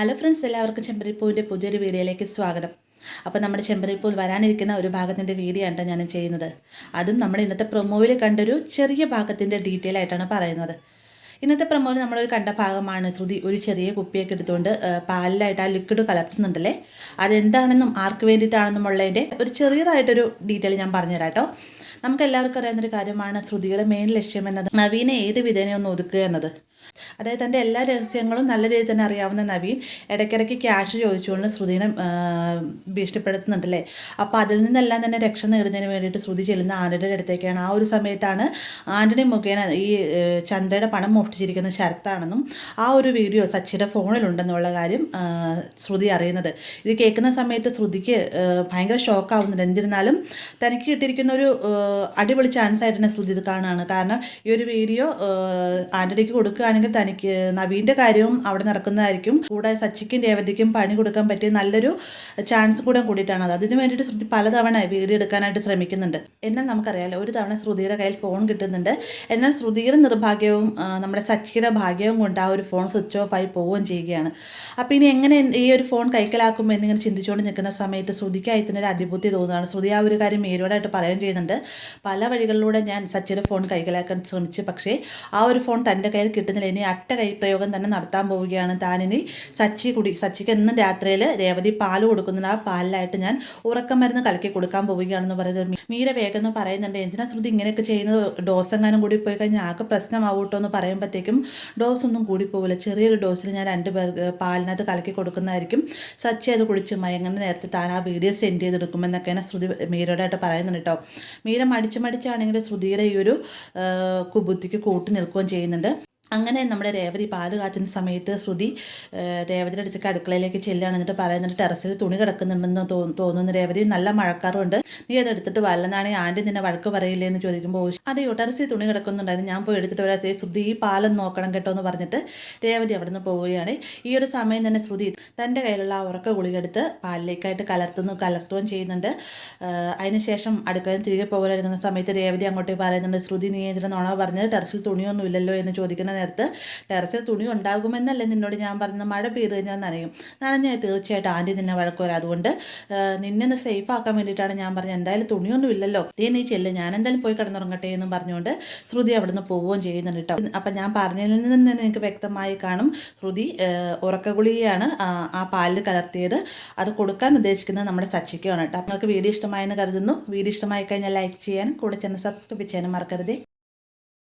Hello friends എല്ലാവർക്കും ചെമ്പരിപ്പൂവിന്റെ പുതിയൊരു വീഡിയോയിലേക്ക് സ്വാഗതം. അപ്പോൾ നമ്മുടെ ചെമ്പരിപ്പൂൽ വരാനിരിക്കുന്ന ഒരു ഭാഗത്തിന്റെ വീഡിയോ ആണ് ഞാൻ ചെയ്യുന്നത്. അതും നമ്മുടെ ഇന്നത്തെ പ്രൊമോയിൽ കണ്ടൊരു ചെറിയ ഭാഗത്തിന്റെ ഡീറ്റെയിൽ ആയിട്ടാണ് പറയുന്നത്. ഇന്നത്തെ പ്രൊമോയിൽ നമ്മളൊരു കണ്ട ഭാഗമാണ് ശ്രുതി ഒരു ചെറിയ കുപ്പിയൊക്കെ എടുത്തുകൊണ്ട് പാലിലായിട്ട് ആ ലിക്വിഡ് കലർത്തുന്നുണ്ടല്ലേ? അതെന്താണെന്നും ആർക്ക് വേണ്ടിയിട്ടാണെന്നും ഉള്ളതിന്റെ ഒരു ചെറിയതായിട്ടൊരു ഡീറ്റെയിൽ ഞാൻ പറഞ്ഞുതരാം കേട്ടോ. നമുക്ക് എല്ലാവർക്കും അറിയാവുന്നൊരു കാര്യമാണ് ശ്രുതിയുടെ മെയിൻ ലക്ഷ്യം എന്നത് നവീനെ ഏത് വിധേനയൊന്നും ഒതുക്കുക എന്നത്. അതായത് തന്റെ എല്ലാ രഹസ്യങ്ങളും നല്ല രീതിയിൽ തന്നെ അറിയാവുന്ന നവീൻ ഇടയ്ക്കിടയ്ക്ക് ക്യാഷ് ചോദിച്ചുകൊണ്ട് ശ്രുതിനെ ഭീഷണിപ്പെടുത്തുന്നുണ്ടല്ലേ? അപ്പോൾ അതിൽ നിന്നെല്ലാം തന്നെ രക്ഷ നേടുന്നതിന് വേണ്ടിയിട്ട് ശ്രുതി ചെല്ലുന്ന ആന്റണിയുടെ അടുത്തേക്കാണ്. ആ ഒരു സമയത്താണ് ആന്റണി മുഖേന ഈ ചന്ദ്രയുടെ പണം മോഷ്ടിച്ചിരിക്കുന്ന ശരത്താണെന്നും ആ ഒരു വീഡിയോ സച്ചിയുടെ ഫോണിലുണ്ടെന്നുള്ള കാര്യം ശ്രുതി അറിയുന്നത്. ഇത് കേൾക്കുന്ന സമയത്ത് ശ്രുതിക്ക് ഭയങ്കര ഷോക്കാവുന്നുണ്ട്. എന്നിരുന്നാലും തനിക്ക് കിട്ടിയിരിക്കുന്ന ഒരു അടിപൊളി ചാൻസ് ആയിട്ട് തന്നെ ശ്രുതി ഇത് കാണുകയാണ്. കാരണം ഈ ഒരു വീഡിയോ ആന്റണിക്ക് കൊടുക്കുകയാണെങ്കിൽ തനിക്ക് നവീന്റെ കാര്യവും അവിടെ നടക്കുന്നതായിരിക്കും. കൂടെ സച്ചിക്കും രേവതിക്കും പണി കൊടുക്കാൻ പറ്റിയ നല്ലൊരു ചാൻസ് കൂടെ കൂടിയിട്ടാണ് അത്. അതിന് വേണ്ടിയിട്ട് ശ്രുതി പലതവണ വീഡിയോ എടുക്കാനായിട്ട് ശ്രമിക്കുന്നുണ്ട്. എന്നാൽ നമുക്കറിയാലോ ഒരു തവണ ശ്രുതിയുടെ കയ്യിൽ ഫോൺ കിട്ടുന്നുണ്ട്. എന്നാൽ ശ്രുതിയുടെ നിർഭാഗ്യവും നമ്മുടെ സച്ചിയുടെ ഭാഗ്യവും കൊണ്ട് ആ ഒരു ഫോൺ സ്വിച്ച് ഓഫ് ആയി പോവുകയും ചെയ്യുകയാണ്. അപ്പോൾ ഇനി എങ്ങനെ ഈ ഒരു ഫോൺ കൈക്കലാക്കും എന്നിങ്ങനെ ചിന്തിച്ചുകൊണ്ട് നിൽക്കുന്ന സമയത്ത് ശ്രുതിക്കായി തന്നെ ഒരു അതിബുദ്ധി തോന്നുകയാണ്. ശ്രുതി ആ ഒരു കാര്യം മേരോടായിട്ട് പറയുകയും ചെയ്യുന്നുണ്ട്. പല വഴികളിലൂടെ ഞാൻ സച്ചിയുടെ ഫോൺ കൈക്കലാക്കാൻ ശ്രമിച്ചു. പക്ഷേ ആ ഒരു ഫോൺ തന്റെ കയ്യിൽ കിട്ടുന്നില്ല ഇനി അറ്റ കൈപ്രയോഗം തന്നെ നടത്താൻ പോവുകയാണ്. താനിനി സച്ചി കുടി സച്ചിക്ക് എന്നും രാത്രിയിൽ രേവതി പാൽ കൊടുക്കുന്നുണ്ട്. ആ പാലിലായിട്ട് ഞാൻ ഉറക്കം മരുന്ന് കലക്കി കൊടുക്കാൻ പോവുകയാണെന്ന് പറയുന്നത് മീര വേഗം എന്ന് പറയുന്നുണ്ട്. എന്തിനാ ശ്രുതി ഇങ്ങനെയൊക്കെ ചെയ്യുന്നത്? ഡോസ് എങ്ങാനും കൂടി പോയി കഴിഞ്ഞാൽ ആകെ പ്രശ്നമാവൂട്ടോ എന്ന് പറയുമ്പോഴത്തേക്കും ഡോസ് ഒന്നും കൂടി പോവില്ല. ചെറിയൊരു ഡോസിൽ ഞാൻ രണ്ട് പേർ പാലിനകത്ത് കലക്കി കൊടുക്കുന്നതായിരിക്കും. സച്ചി അത് കുടിച്ച് മയങ്ങുന്ന നേരത്തെ താൻ ആ വീഡിയോ സെൻഡ് ചെയ്തെടുക്കുമെന്നൊക്കെയാണ് ശ്രുതി മീരയോടായിട്ട് പറയുന്നുണ്ട് കേട്ടോ മീര മടിച്ച് മടിച്ചാണെങ്കിൽ ശ്രുതിയുടെ ഈ ഒരു കുബുദ്ധിക്ക് കൂട്ടി നിൽക്കുകയും ചെയ്യുന്നുണ്ട്. അങ്ങനെ നമ്മുടെ രേവതി പാൽ കാച്ചുന്ന സമയത്ത് ശ്രുതി രേവതിയുടെ അടുത്തേക്ക് അടുക്കളയിലേക്ക് ചെല്ലുകയാണ്. എന്നിട്ട് പറയുന്നുണ്ട് ടെറസിൽ തുണി കിടക്കുന്നുണ്ടെന്ന് തോന്നുന്നു രേവതി. നല്ല മഴക്കാറുണ്ട്. നീ അത് എടുത്തിട്ട് വല്ലെന്നാണെങ്കിൽ ആന്റി നിന്നെ വഴക്ക് പറയില്ലേ എന്ന് ചോദിക്കുമ്പോൾ "ഓ, അതെയോ ടെറസിൽ തുണി കിടക്കുന്നുണ്ടായിരുന്നു. ഞാൻ പോയി എടുത്തിട്ട് വരാം. "ഏയ് ശ്രുതി ഈ പാലൊന്ന് നോക്കണം കേട്ടോ എന്ന് പറഞ്ഞിട്ട് രേവതി അവിടെ നിന്ന് പോവുകയാണ്. ഈ ഒരു സമയം തന്നെ ശ്രുതി തന്റെ കയ്യിലുള്ള ആ ഉറക്ക ഗുളികെടുത്ത് പാലിലേക്കായിട്ട് കലർത്തുന്നു കലർത്തുകയും ചെയ്യുന്നുണ്ട്. അതിനുശേഷം അടുക്കളയിൽ തിരികെ പോകാനിരിക്കുന്ന സമയത്ത് രേവതി അങ്ങോട്ടേക്ക് പറയുന്നുണ്ട് ശ്രുതി നീ എന്തിനാണോ നോണ പറഞ്ഞത്? ടെറസിൽ തുണിയൊന്നും ഇല്ലല്ലോ എന്ന് ചോദിക്കുന്ന നേരത്ത് ടെറസിൽ തുണി ഉണ്ടാകുമെന്നല്ലേ നിന്നോട് ഞാൻ പറഞ്ഞ മഴ പെയ്ത് കഴിഞ്ഞാൽ നനയും. നനഞ്ഞാൽ തീർച്ചയായിട്ടും ആന്റി നിന്നെ വഴക്ക് വരാം അതുകൊണ്ട് നിന്നെ സേഫ് ആക്കാൻ വേണ്ടിയിട്ടാണ് ഞാൻ പറഞ്ഞത്. എന്തായാലും തുണിയൊന്നും ഇല്ലല്ലോ. ദേ നീ ചെല്ല്. ഞാൻ എന്തായാലും പോയി കിടന്നുറങ്ങട്ടെ എന്നും പറഞ്ഞുകൊണ്ട് ശ്രുതി അവിടെ നിന്ന് പോവുകയും ചെയ്യുന്നുണ്ട് കേട്ടോ അപ്പം ഞാൻ പറഞ്ഞതിൽ നിന്ന് തന്നെ നിങ്ങൾക്ക് വ്യക്തമായി കാണും. ശ്രുതി ഉറക്കഗുളിയാണ് ആ, പാലിൽ കലർത്തിയത്. അത് കൊടുക്കാൻ ഉദ്ദേശിക്കുന്നത് നമ്മുടെ സച്ചിക്കാണ് കേട്ടോ നിങ്ങൾക്ക് വീഡിയോ ഇഷ്ടമായെന്ന് കരുതുന്നു. വീഡിയോ ഇഷ്ടമായി കഴിഞ്ഞാൽ ലൈക്ക് ചെയ്യാനും കൂടെ ചെന്ന് സബ്സ്ക്രൈബ് ചെയ്യാനും മറക്കരുതേ.